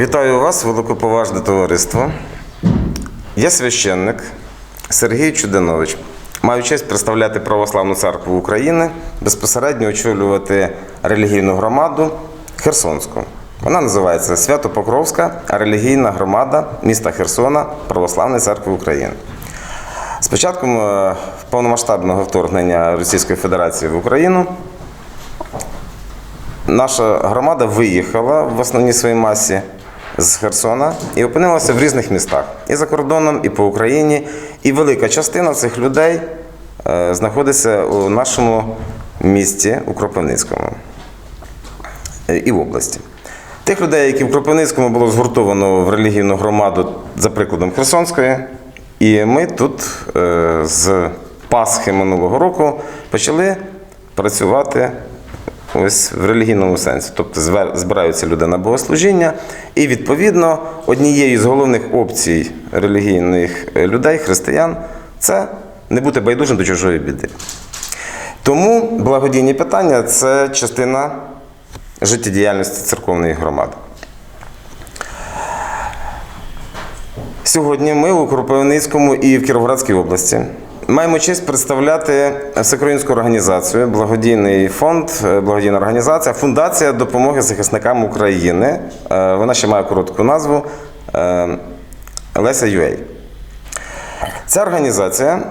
Вітаю вас, великоповажне товариство. Я священник Сергій Чудинович. Маю честь представляти Православну церкву України, безпосередньо очолювати релігійну громаду Херсонську. Вона називається Свято-Покровська релігійна громада міста Херсона Православної церкви України. З початком е, повномасштабного вторгнення Російської Федерації в Україну наша громада виїхала в основній своїй масі з Херсона і опинилася в різних містах і за кордоном, і по Україні. І велика частина цих людей е, знаходиться у нашому місті, у Кропивницькому е, і в області. Тих людей, які в Кропивницькому було згуртовано в релігійну громаду за прикладом Херсонської, і ми тут е, з Пасхи минулого року почали працювати ось в релігійному сенсі. Тобто збираються люди на богослужіння, і відповідно однією з головних опцій релігійних е, людей, християн, це не бути байдужим до чужої біди. Тому благодійні питання це частина життєдіяльності церковної громади. Сьогодні ми у Кропивницькому і в Кіровоградській області маємо честь представляти всеукраїнську організацію, благодійний фонд, е, благодійна організація, Фундація допомоги захисникам України. Е, Вона ще має коротку назву е, Леся Юей. Ця організація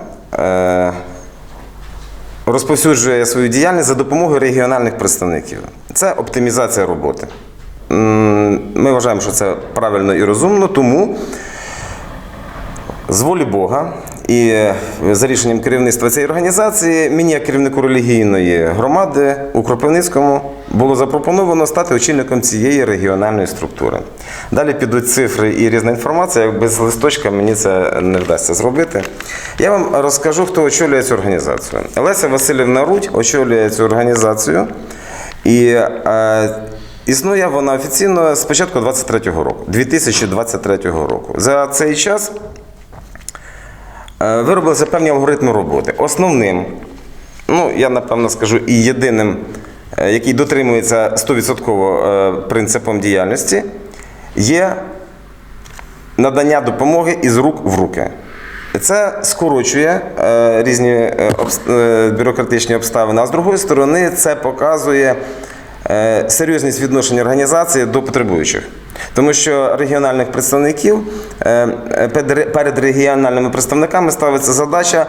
розповсюджує свою діяльність за допомогою регіональних представників. Це оптимізація роботи. Ми вважаємо, що це правильно і розумно, тому з волі Бога і е, за рішенням керівництва цієї організації, мені, як керівнику релігійної громади у Кропивницькому, було запропоновано стати очільником цієї регіональної структури. Далі підуть цифри і різна інформація. Як без листочка мені це не вдасться зробити. Я вам розкажу, хто очолює цю організацію. Леся Васильівна Рудь очолює цю організацію. І е, існує вона офіційно з початку 23-го року, 2023 року. За цей час виробилися певні алгоритми роботи. Основним, ну я напевно скажу, і єдиним, е, який дотримується 100% е, принципом діяльності, є надання допомоги із рук в руки. Це скорочує е, різні е, е, бюрократичні обставини, а з другої сторони, це показує е, серйозність відношення організації до потребуючих. Тому що регіональних представників е, е, перед- регіональними представниками ставиться задача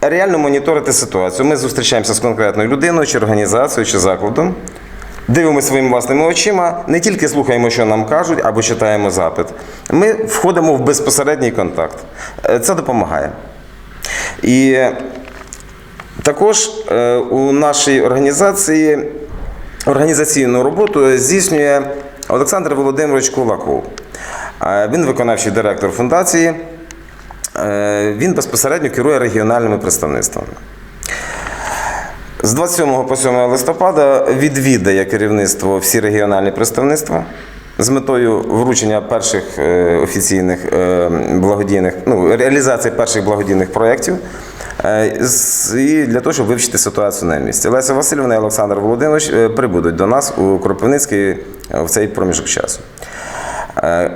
реально моніторити ситуацію. Ми зустрічаємося з конкретною людиною, чи організацією, чи закладом. Дивимося своїми власними очима, не тільки слухаємо, що нам кажуть, або читаємо запит. Ми входимо в безпосередній контакт. Е, Це допомагає. І також у нашій організації організаційну роботу здійснює Олександр Володимирович Кулаков. Е, Він виконавчий директор фундації. Е, Він безпосередньо керує регіональними представництвами. З 27 по 7 листопада відвідає керівництво всі регіональні представництва з метою вручення перших е, офіційних благодійних, ну, реалізації перших благодійних проєктів і для того, щоб вивчити ситуацію на місці. Леся Васильівна і Олександр Володимирович е, прибудуть до нас у Кропивницький е, в цей проміжок часу. Е,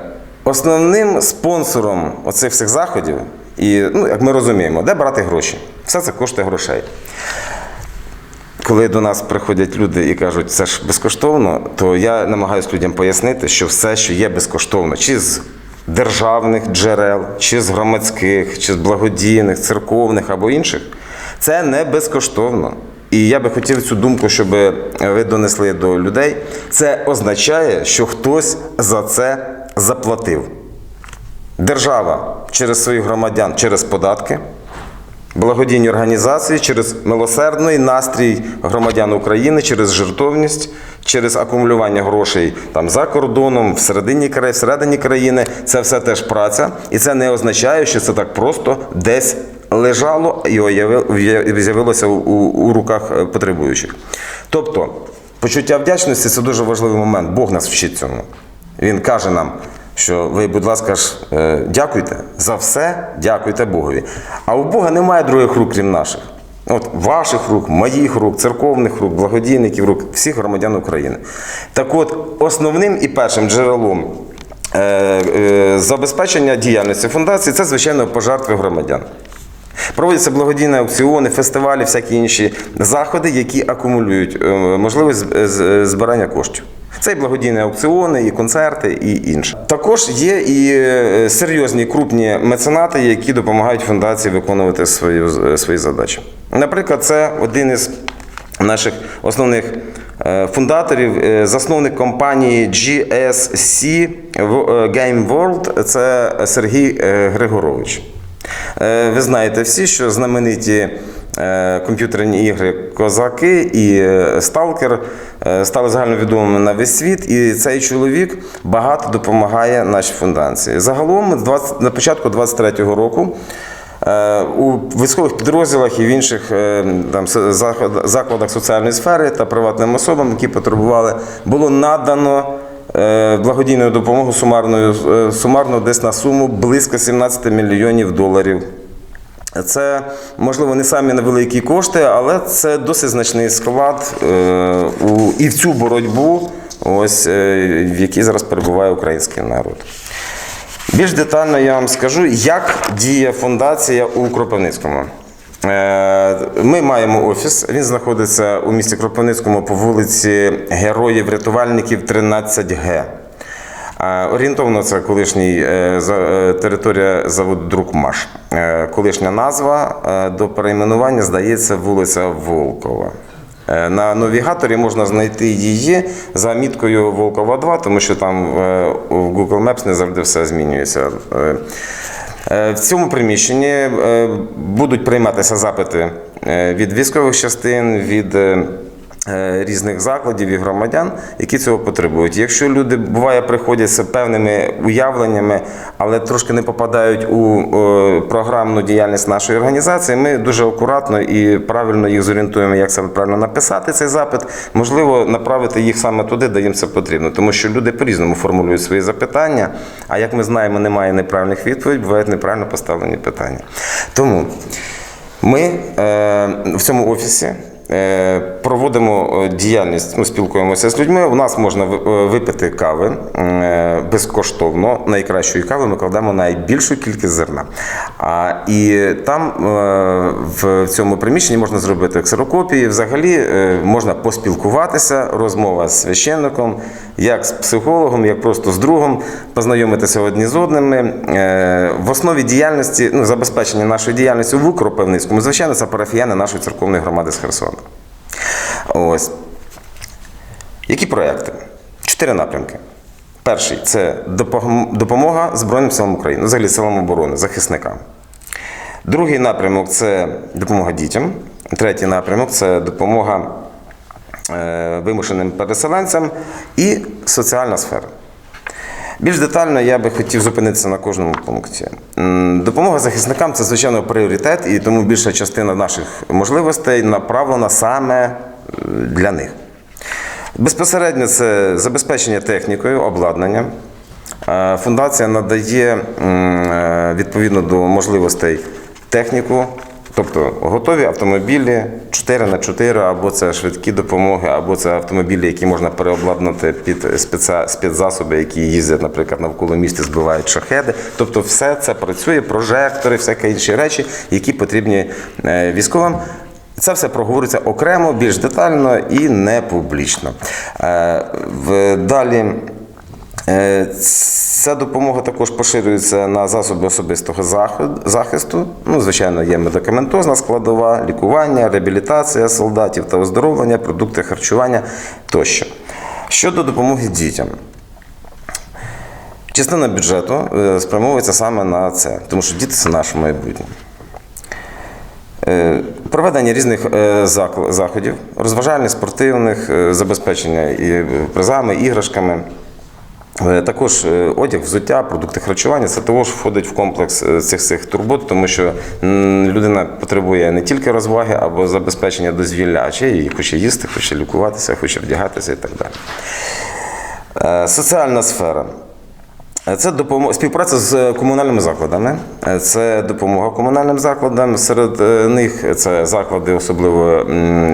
Основним спонсором оцих всіх заходів, і ну, як ми розуміємо, де брати гроші? Все це коштує грошей. Коли до нас приходять люди і кажуть, це ж безкоштовно, то я намагаюся людям пояснити, що все, що є безкоштовно, чи з державних джерел, чи з громадських, чи з благодійних, церковних або інших, це не безкоштовно. І я би хотів цю думку, щоб ви донесли до людей. Це означає, що хтось за це заплатив. Держава через своїх громадян, через податки, благодійні організації через милосердний настрій громадян України, через жертовність, через акумулювання грошей там за кордоном, всередині країни, всередині країни. Це все теж праця, і це не означає, що це так просто десь лежало і з'явилося у, у руках потребуючих. Тобто, почуття вдячності це дуже важливий момент. Бог нас вчить цьому. Він каже нам, що ви, будь ласка, ж е, дякуйте за все, дякуйте Богові. А у Бога немає других рук, крім наших. От ваших рук, моїх рук, церковних рук, благодійників рук, всіх громадян України. Так от, основним і першим джерелом е, забезпечення діяльності фундації це, звичайно, пожертви громадян. Проводяться благодійні аукціони, фестивалі, всякі інші заходи, які акумулюють е, можливість з- збирання коштів. Це і благодійні аукціони, і концерти, і інше. Також є і е, серйозні крупні меценати, які допомагають фундації виконувати свою, е, свої задачі. Наприклад, це один із наших основних е, фундаторів, засновник компанії GSC Game World, це Сергій Григорович. Ви знаєте всі, що знамениті комп'ютерні ігри Козаки і е, Сталкер е, стали загальновідомими на весь світ, і цей чоловік багато допомагає нашій фундації. Загалом, з 20 на початку 23-го року. е, У військових підрозділах і в інших е, там, закладах соціальної сфери та приватним особам, які потребували, було надано е, благодійну допомогу сумарною, е, сумарно десь на суму близько 17 мільйонів доларів. Це, можливо, не самі невеликі кошти, але це досить значний склад е, і в цю боротьбу, ось, е, в якій зараз перебуває український народ. Більш детально я вам скажу, як діє фундація у Кропивницькому. Е, Ми маємо офіс. Він знаходиться у місті Кропивницькому по вулиці Героїв-рятувальників 13Г. Орієнтовно це колишній е, е, територія заводу Друкмаш. Е, Колишня назва до перейменування здається вулиця Волкова. На навігаторі можна знайти її за міткою Волкова 2, тому що там у Google Maps не завжди все змінюється. В цьому приміщенні будуть прийматися запити від військових частин, від різних закладів і громадян, які цього потребують. Якщо люди буває приходять з певними уявленнями, але трошки не попадають у е, програмну діяльність нашої організації, ми дуже акуратно і правильно їх зорієнтуємо, як саме правильно написати цей запит. Можливо, направити їх саме туди, де їм це потрібно, тому що люди по-різному формулюють свої запитання. А як ми знаємо, немає неправильних відповідей, бувають неправильно поставлені питання. Тому ми е, в цьому офісі е, проводимо е, діяльність, ну, спілкуємося з людьми. У нас можна е, випити кави е, безкоштовно. Найкращої кави ми кладемо найбільшу кількість зерна. А, і там е, в цьому приміщенні можна зробити ксерокопії. Взагалі е, можна поспілкуватися, розмова з священником, як з психологом, як просто з другом, познайомитися одні з одними. Е, В основі діяльності, ну, забезпечення нашої діяльності в Кропивницькому, звичайно, це парафіяни нашої церковної громади з Херсона. Ось. Які проекти? Чотири напрямки. Перший це допомога Збройним силам України, ну, взагалі силам оборони, захисникам. Другий напрямок це допомога дітям. Третій напрямок це допомога е, вимушеним переселенцям і соціальна сфера. Більш детально я би хотів зупинитися на кожному пункті. Допомога захисникам це, звичайно, пріоритет, і тому більша частина наших можливостей направлена саме для них. Безпосередньо це забезпечення технікою, обладнанням. Е, Фундація надає е, відповідно до можливостей техніку, тобто готові автомобілі 4 на 4 або це швидкі допомоги, або це автомобілі, які можна переобладнати під спецзасоби, які їздять, наприклад, навколо міста, збивають шахеди. Тобто, все це працює, прожектори, всякі інші речі, які потрібні е, військовим. Це все проговориться окремо, більш детально і не публічно. Е, Далі. Е, Ця допомога також поширюється на засоби особистого захисту. Ну, звичайно, є медикаментозна складова, лікування, реабілітація солдатів та оздоровлення, продукти харчування тощо. Щодо допомоги дітям. Частина бюджету е, спрямовується саме на це, тому що діти це наше майбутнє. Е, Проведення різних е, заходів, розважальних, спортивних, е, забезпечення і призами, іграшками. Також одяг, взуття, продукти харчування це також входить в комплекс цих цих турбот, тому що людина потребує не тільки розваги або забезпечення дозвілля, а ще й хоче їсти, хоче лікуватися, хоче вдягатися і так далі. Соціальна сфера. Це допомога співпраця з комунальними закладами. Е, Це допомога комунальним закладам. Серед е, них це заклади, особливо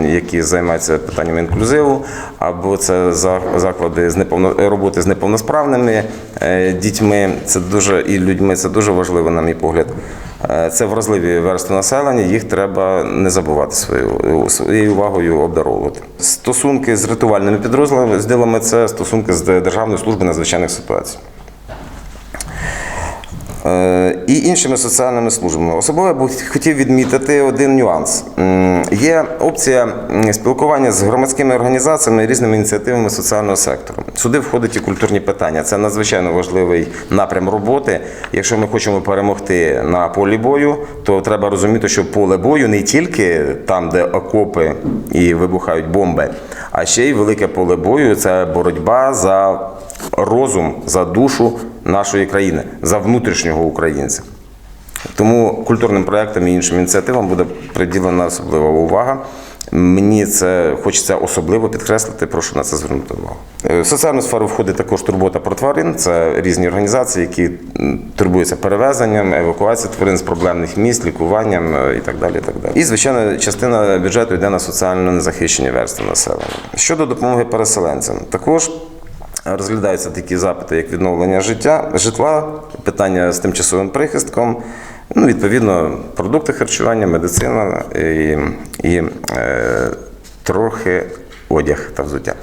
які займаються питаннями інклюзиву, або це заклади з неповно роботи з неповносправними е, дітьми. Це дуже і людьми. Це дуже важливо, на мій погляд. Е, Це вразливі верстви населення, їх треба не забувати свою, своєю увагою обдаровувати. Стосунки з рятувальними підрозділами це стосунки з Державною службою надзвичайних ситуацій. Е, І іншими соціальними службами. Особливо я хотів відмітити один нюанс. Є опція спілкування з громадськими організаціями і різними ініціативами соціального сектору. Сюди входять і культурні питання. Це надзвичайно важливий напрям роботи. Якщо ми хочемо перемогти на полі бою, то треба розуміти, що поле бою не тільки там, де окопи і вибухають бомби, а ще й велике поле бою це боротьба за розум, за душу нашої країни, за внутрішнього українця. Тому культурним проектам і іншим ініціативам буде приділена особлива увага. Мені це хочеться особливо підкреслити, прошу на це звернути увагу. Е, В соціальну сферу входить також турбота про тварин. Це різні організації, які турбуються перевезенням, евакуацією тварин з проблемних місць, лікуванням е, і так далі. І, так далі. і звичайно, частина бюджету йде на соціально незахищені верстви населення. Щодо допомоги переселенцям, також Розглядаються такі запити, як відновлення життя, житла, питання з тимчасовим прихистком, ну, відповідно, продукти харчування, медицина і, і е, трохи одяг та взуття.